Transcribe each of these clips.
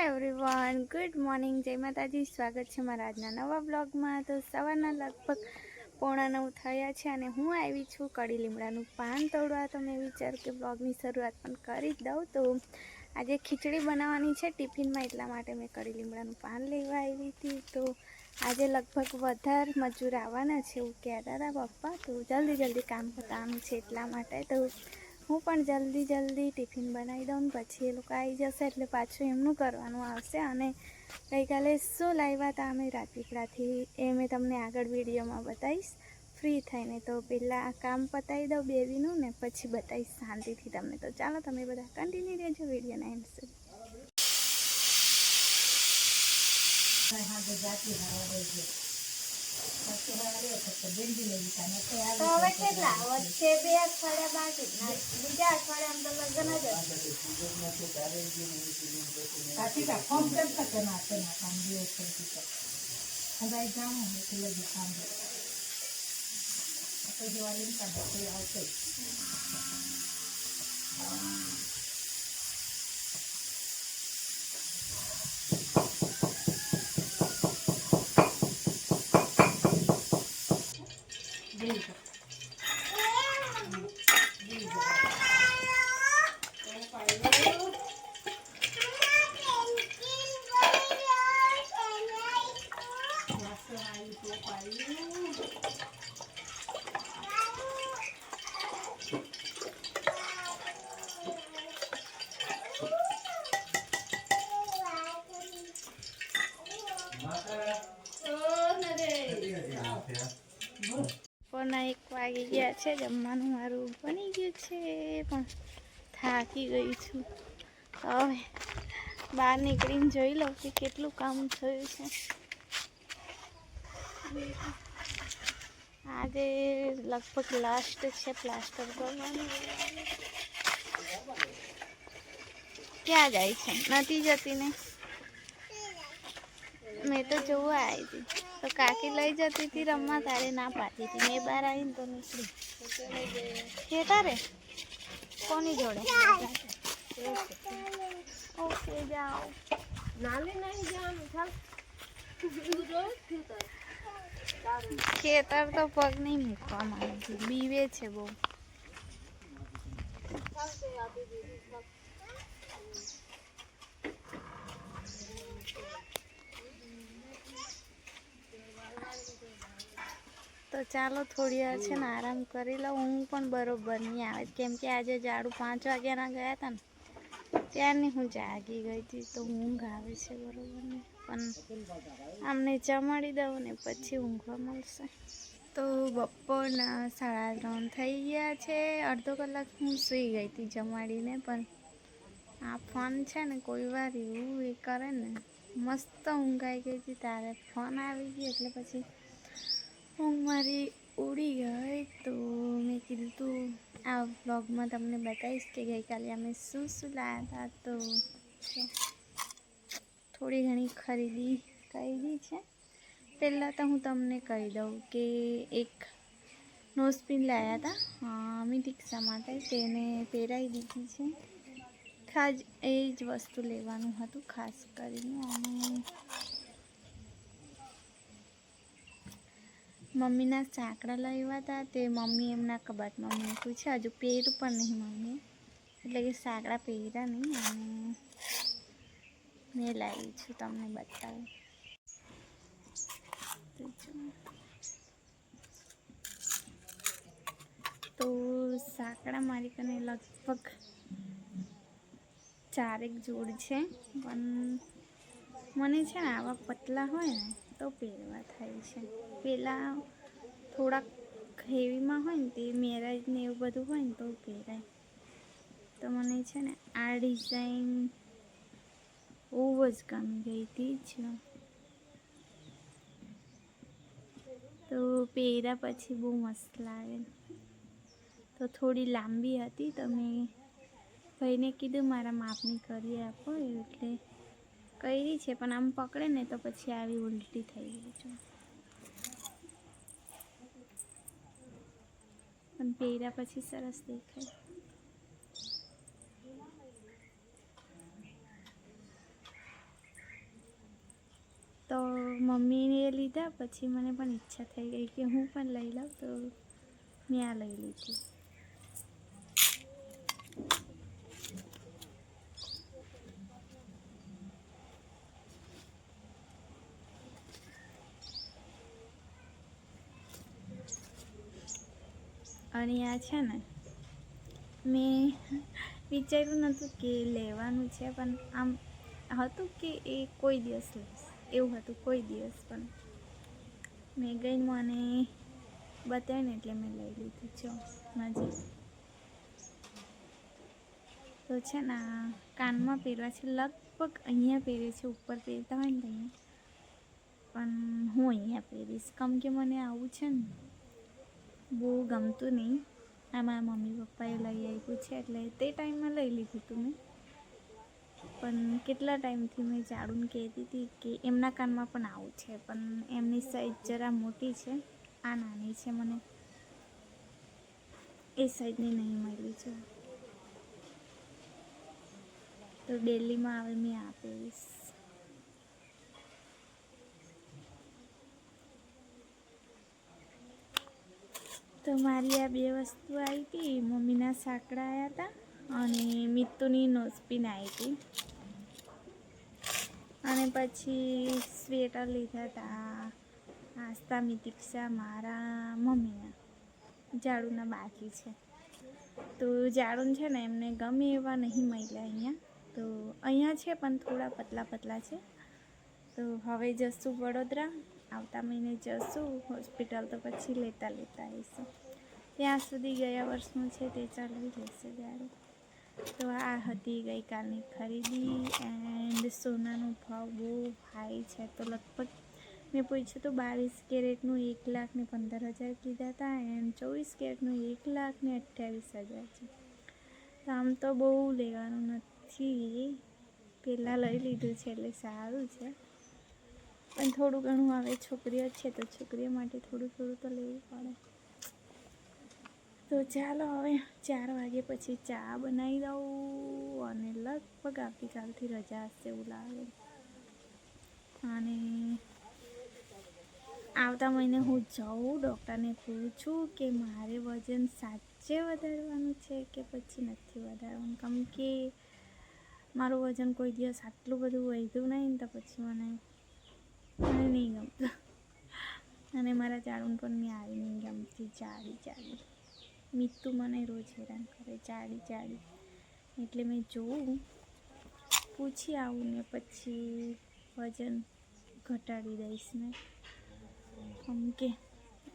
Everyone good morning જય માતાજી. સ્વાગત છે મારા આજના નવા બ્લોગમાં તો સવારના લગભગ પોણા નવ થયા છે અને હું આવી છું કડી લીમડાનું પાન તોડવા. તો મેં વિચાર્યું કે બ્લોગની શરૂઆત પણ કરી જ દઉં. તો આજે ખીચડી બનાવવાની છે ટિફિનમાં, એટલા માટે મેં કડી લીમડાનું પાન લેવા આવી હતી. તો આજે લગભગ વધારે મજૂર આવવાના છે એવું કહેતા હતા પપ્પા. તો જલ્દી જલ્દી કામ પતાવવાનું છે એટલા માટે. તો હું પણ જલ્દી જલ્દી ટિફિન બનાવી દઉં પછી એ લોકો આવી જશે એટલે પાછું એમનું કરવાનું આવશે. અને ગઈકાલે શું લાવ્યા હતા અમે રાજપીપળાથી એ મેં તમને આગળ વિડીયોમાં બતાવીશ. ફ્રી થઈને તો પહેલાં કામ પતાવી દઉં બેબીનું ને પછી બતાવીશ શાંતિથી તમને. તો ચાલો તમે બધા કન્ટિન્યુ રહેજો વિડીયોના એન્ડ સુધી. તો હવે કેટલા? વચ્ચે બે અઠવાડિયા બાકી. બીજા. કાચીકા ફોન કરતા કે ના કે ના કામ દિવસ કરતી તો હવે જાણું એટલે લગી કામ તો જેવા લીન કાઢે તે આવશે બીજું વાસણ આવી ટોપ આવ્યું બપોરના એક વાગી ગયા છે, જમવાનું મારું બની ગયું છે, પણ થાકી ગઈ છું. હવે બહાર નીકળીને જોઈ લઉં કે કેટલું કામ થયું છે. આજે લગભગ લાસ્ટ છે પ્લાસ્ટર કરવાનું. ક્યાં જાય છે? નથી જતી ને? મેં તો જોવા આવી હતી. તો કાકી લઈ જતી હતી રમવા. તારે ના પાડતી હતી. મેં બહાર આવીને તો નીકળી. કે તારે કોની જોડે? ઓકે જાઓ. નાલે નહીં જવાનું ચાલ. ખેતર તો પગ નહીં મૂકવા છે બીવે છે બહુ. તો ચાલો થોડી વાર છે ને આરામ કરી લઉં. હું પણ બરોબર નહીં આવે. કેમ કે આજે જાડું પાંચ વાગ્યાના ગયા હતા ને, ત્યારની હું જાગી ગઈ હતી. તો ઊંઘ આવે છે બરોબર ને. પણ આમને જમાડી દઉં ને પછી ઊંઘવા મળશે. તો બપોરના સાડા ત્રણ થઈ ગયા છે. અડધો કલાક હું સૂઈ ગઈ હતી જમાડીને, પણ આ ફોન છે ને કોઈ વાર એવું એ કરે ને, મસ્ત ઊંઘાઈ ગઈ હતી. તારે ફોન આવી ગયો એટલે પછી ઊંઘ મારી ઉડી ગઈ તો મેં કીધું તું, આ વ્લોગમાં તમને બતાવીશ કે ગઈકાલે અમે શું શું લાવ્યા હતા તો. થોડી ઘણી ખરીદી કરી છે પહેલાં તો હું તમને કહી દઉં કે એક નોઝપિન લાવ્યા હતા અમી દીક્ષા માટે તેને પહેરાવી દીધી છે ખાસ એ જ વસ્તુ લેવાનું હતું, ખાસ કરીને અને મમ્મીના સાંકડા લાવ્યા હતા તે મમ્મી એમના કબાટમાં મૂક્યું છે. હજુ પહેર્યું પણ નહીં મમ્મી. એટલે કે સાંકડા પહેર્યા નહીં અને મેં લાવી છું તમને બતાવું. તો સાકડા મારી કને લગભગ ચારેક જોડ છે. પણ મને છે ને આવા પતલા હોય ને તો પહેરવા થાય છે. પહેલાં થોડાક હેવીમાં હોય ને તે મેરેજ ને એવું બધું હોય ને તો પહેરાય તો મને છે ને આ ડિઝાઇન બહુ જ ગમી ગઈ હતી જ. તો પહેર્યા પછી બહુ મસ્ત લાગે. તો થોડી લાંબી હતી તો મેં ભાઈને કીધું મારા માપની કરી આપો એટલે કરી છે, પણ આમ પકડે ને તો પછી આવી ઉલટી થઈ ગઈ છે. પણ પહેર્યા પછી સરસ દેખાય. તો મમ્મીને લીધા, પછી મને પણ ઈચ્છા થઈ ગઈ કે હું પણ લઈ લઉં, તો મેં આ લઈ લીધી. અને આ છે ને, મેં વિચાર્યું નહોતું કે લેવાનું છે, પણ આમ હતું કે એ કોઈ દિવસ લઈશ એવું હતું કોઈ દિવસ, પણ મેં ગઈ મને બતાવ્યું ને એટલે મેં લઈ લીધું છો નજીક તો છે ને કાનમાં પહેરવા છે, લગભગ અહીંયા પહેરે છે, ઉપર પહેરતા હોય ને અહીંયા. પણ હું અહીંયા પહેરીશ. કેમ કે મને આવું છે ને બહુ ગમતું નહીં. આ મારા મમ્મી પપ્પાએ લઈ આપ્યું છે, એટલે તે ટાઈમમાં લઈ લીધું હતું મેં. પણ કેટલા ટાઈમથી મેં જાડુને કહેતી હતી કે એમના કાનમાં પણ આવું છે, પણ એમની સાઈઝ જરા મોટી છે, આ નાની છે મને. એ સાઈઝની નહીં મળી છે. તો ડેલીમાં આવે મેં આપીશ તો મારી આ બે વસ્તુ આવી હતી મમ્મીના સાંકડા આવ્યા હતા અને મિત્તુની નોઝપિન આવી હતી અને પછી સ્વેટર લીધા હતા આસ્તા મિતિક્ષા મારા મમ્મીના. ઝાડુના બાકી છે. તો ઝાડુન છે ને એમને ગમે એવા નહીં મળ્યા અહીંયા. તો અહીંયા છે પણ થોડા પતલા પતલા છે. તો હવે જશું વડોદરા. આવતા મહિને જશું હોસ્પિટલ તો પછી લેતા લેતા આવીશું. ત્યાં સુધી ગયા વર્ષનું છે તે ચાલવી લેશે ગાડી. તો આ હતી ગઈકાલની ખરીદી એન્ડ સોનાનો ભાવ બહુ હાઈ છે. તો લગભગ મેં પૂછ્યું તો બાવીસ કેરેટનું એક લાખ ને પંદર હજાર કીધા હતા એન્ડ ચોવીસ કેરેટનું એક લાખ ને અઠ્યાવીસ હજાર છે. તો આમ તો બહુ લેવાનું નથી. પહેલાં લઈ લીધું છે એટલે સારું છે. પણ થોડું ઘણું હવે છોકરીઓ છે તો છોકરીઓ માટે થોડું થોડું તો લેવું પડે. તો ચાલો હવે ચાર વાગે પછી ચા બનાવી દઉં અને લગભગ આવતીકાલથી રજા હશે એવું લાગે. અને આવતા મહિને હું જાઉં, ડૉક્ટરને પૂછું કે મારે વજન સાચે વધારવાનું છે કે પછી નથી વધારવાનું? કેમ કે મારું વજન કોઈ દિવસ આટલું બધું વધ્યું નહીં તો પછી મને મને નહીં ગમતું. અને મારા ચાળું પણ મેં આવી નહીં ગમતી. જાડી જાડી. મીઠું મને રોજ હેરાન કરે. જાડી જાડી. એટલે મેં જોઉં, પૂછી આવું ને પછી વજન ઘટાડી દઈશ ને. કેમ કે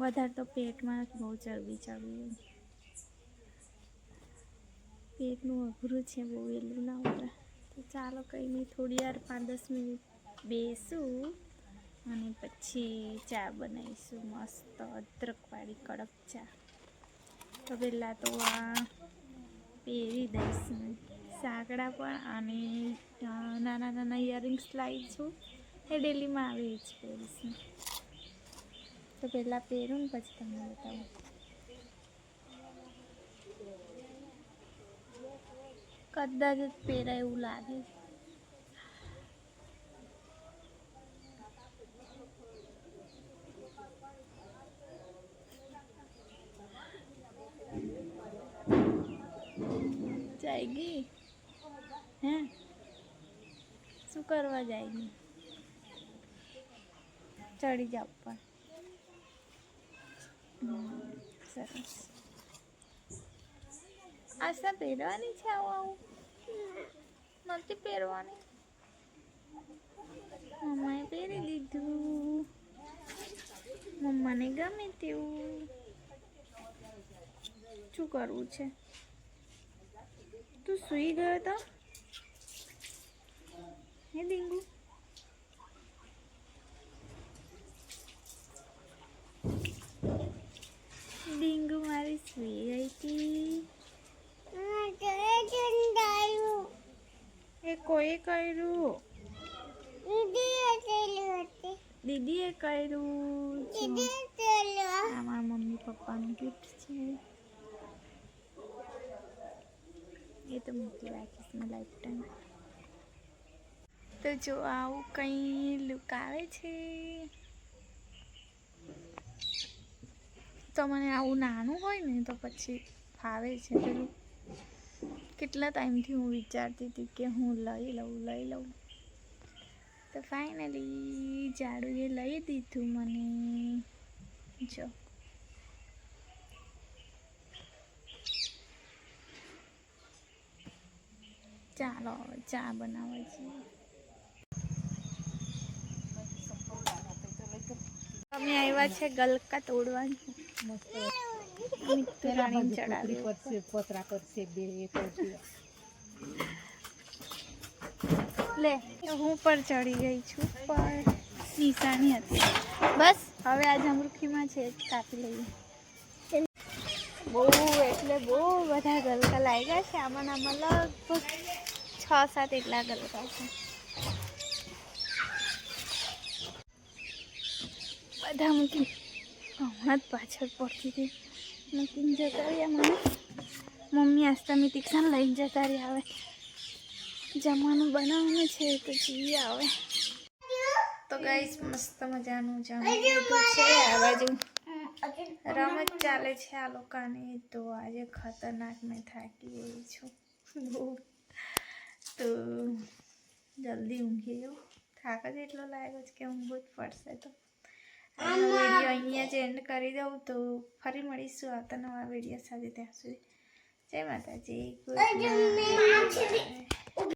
વધારે તો પેટમાં બહુ ચરબી હોય પેટનું અઘરું છે બહુ વહેલું ના ઉતરે તો ચાલો કંઈ નહીં, થોડી વાર પાંચ દસ મિનિટ બેસું. અને પછી ચા બનાવીશું મસ્ત અદરકવાળી કડક ચા. તો પહેલાં તો આ પહેરી દઈશ. સાંકડા પણ અને નાના નાના ઇયરિંગ્સ લાવી છું. એ ડેલીમાં આવે જ પહેરીશ. તો પહેલાં પહેરું ને પછી તમને બતાવું. કદાચ જ પહેરાય એવું લાગે. છે જાયગી હે શું કરવા જાયગી? ચડી જાવ પણ સરસ. આશા પહેરવાની છે આવું આવું? નથી પહેરવાની? મમ્માએ પહેરી લીધું મમ્માને ગમે તેવું. શું કરવું છે? તું સૂઈ ગયો તો? હે ડીંગુ? ડીંગુ મારી સૂઈ ગઈ હતી. એ કોઈ કર્યું? દીદીએ કર્યું દીદીએ કર્યું. મારા મમ્મી પપ્પાનું ગિફ્ટ છે એ તો મૂકી રાખીશ મેં લાઈફ ટાઈમ તો જો આવું કંઈ લુક આવે છે. તો મને આવું નાનું હોય ને તો પછી ફાવે છે. પેલું કેટલા ટાઈમથી હું વિચારતી હતી કે હું લઈ લઉં લઈ લઉં. તો ફાઇનલી જાડુએ લઈ દીધું મને. જો. ચાલો ચા બનાવે છે અમે આવ્યા છે ગલકા તોડવાની મિતુરાણી ચડાવી. કરશે પોતરા કરશે બે એ લે હું પર ચડી ગઈ છું પણ નિશાની હતી. બસ હવે આ જમરૂખીમાં છે કાપી લઈએ. બહુ એટલે બહુ બધા ગલકા લાગ્યા છે આમાં આમાં લગભગ છ સાત એટલા ગલકા છે. બધા મૂકી હમણાં જ પાછળ પડતી હતી મૂકીને જતા રહ્યા મને. મમ્મી અષ્ટમી તીક્ષણ લઈને જતા રહ્યા આવે જમવાનું બનાવવાનું છે તો જઈએ આવે તો ગાઈસ મસ્ત મજાનું જમવાનું છે. આ બાજુ રમત ચાલે છે આ લોકોને, તો આજે ખતરનાક મેં થાકી ગઈ છું. તો જલ્દી ઊંઘી જાઉં. થાક જ એટલો લાગ્યો છે કે ઊંઘવું જ પડશે તો. વીડિયો અહીંયા જ એન્ડ કરી દઉં તો ફરી મળીશું આવતા નવા વીડિયો સાથે ત્યાં સુધી. જય માતાજી